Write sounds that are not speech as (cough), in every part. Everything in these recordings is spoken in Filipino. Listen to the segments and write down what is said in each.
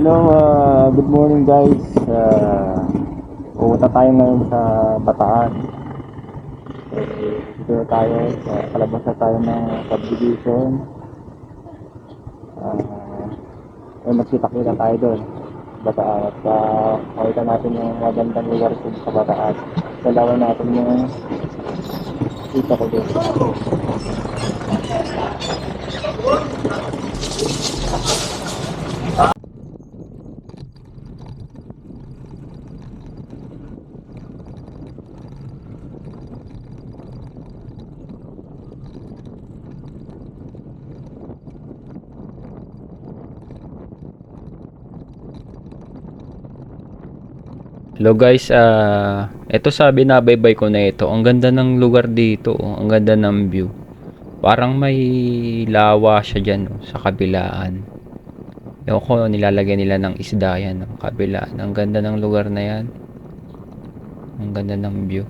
Hello, uh, good morning guys. Uh, pupunta tayo ngayon sa Bataan. Dito na tayo, sa kalabas na tayo ng subdivision. Uh, eh, magkita-kita tayo doon. Bataan. At uh, makita natin yung magandang lugar dito sa Bataan. Dalawa natin yung kita ko doon. Hello guys, ah ito sa binabaybay ko na ito. Ang ganda ng lugar dito, oh. ang ganda ng view. Parang may lawa siya diyan oh, sa kabilaan. Ewan ko, nilalagyan nila ng isda yan, ng kabilaan. Ang ganda ng lugar na yan. Ang ganda ng view.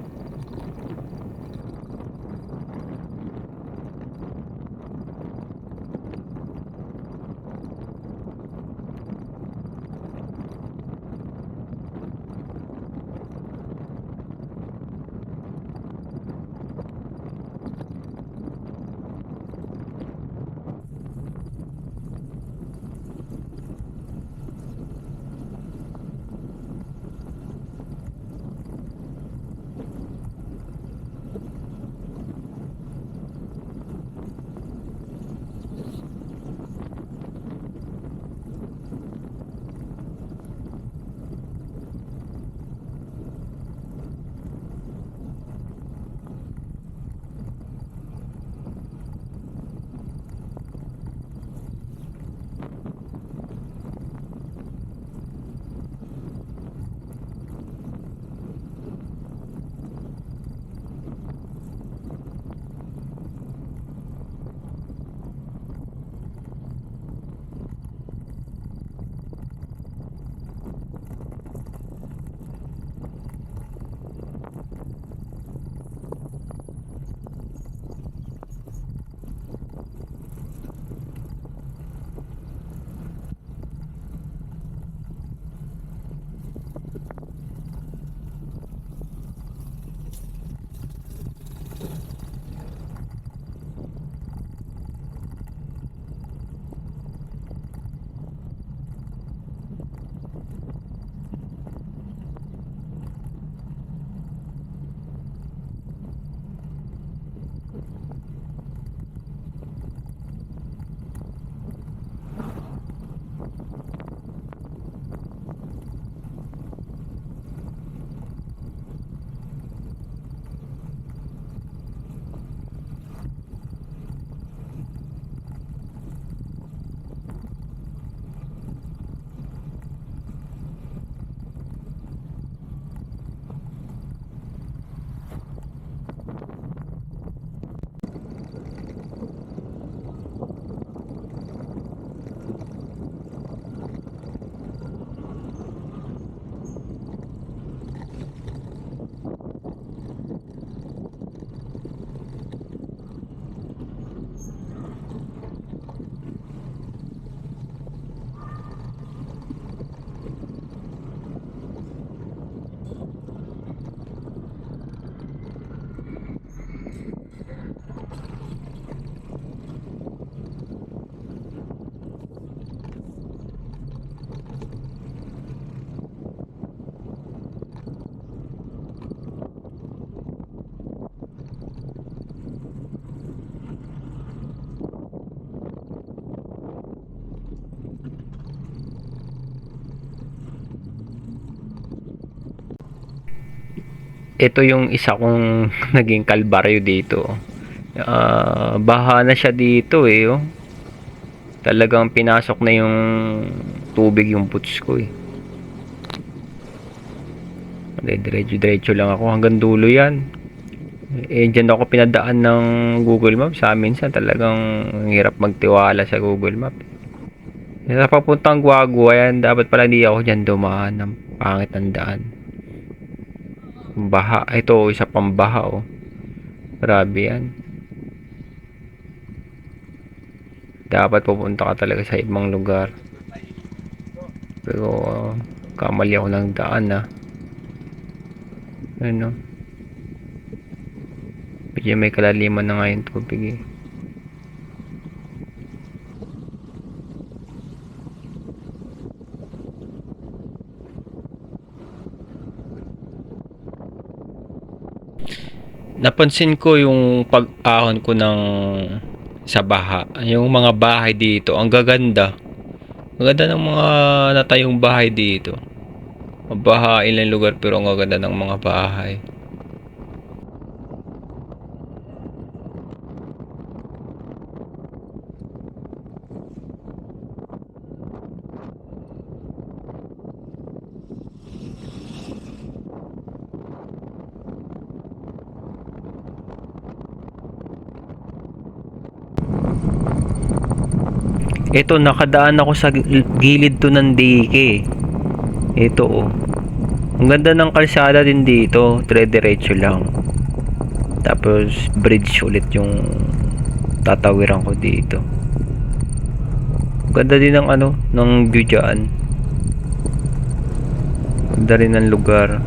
Ito yung isa kong (laughs) naging kalbaryo dito. Ah, baha na siya dito eh. Oh. Talagang pinasok na yung tubig yung boots ko eh. Diretso-diretso lang ako hanggang dulo yan. Eh, dyan ako pinadaan ng Google Maps. Sa amin sa talagang ang hirap magtiwala sa Google Maps. Sa papuntang Guagua yan, dapat pala hindi ako dyan dumaan ng pangit ang daan. Baha. Ito, isa pang baha, oh. Grabe yan. Dapat pupunta ka talaga sa ibang lugar. Pero uh, kamali ako ng daan ah. Ano? Medyo may kalaliman na nga yung tubig eh. Napansin ko yung pag-ahon ko ng sa baha. Yung mga bahay dito, ang gaganda. Ang ganda ng mga natayong bahay dito. Mabahain lang lugar pero ang gaganda ng mga bahay. Ito, nakadaan ako sa gilid to ng dike. Ito oh. Ang ganda ng kalsada din dito. Dire-diretso lang. Tapos bridge ulit yung tatawiran ko dito. Ganda din ng ano, ng view dyan. Ganda rin ng lugar.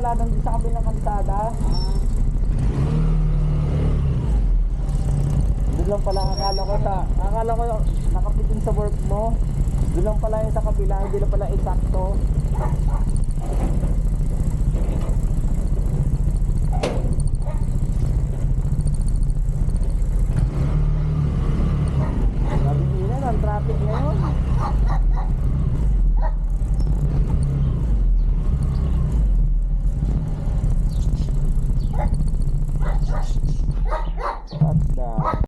Pala doon sa kabilang kalsada. Doon lang pala akala ko sa akala ko nakapitin sa work mo. Doon lang pala yung sa kabila, hindi pala eksakto.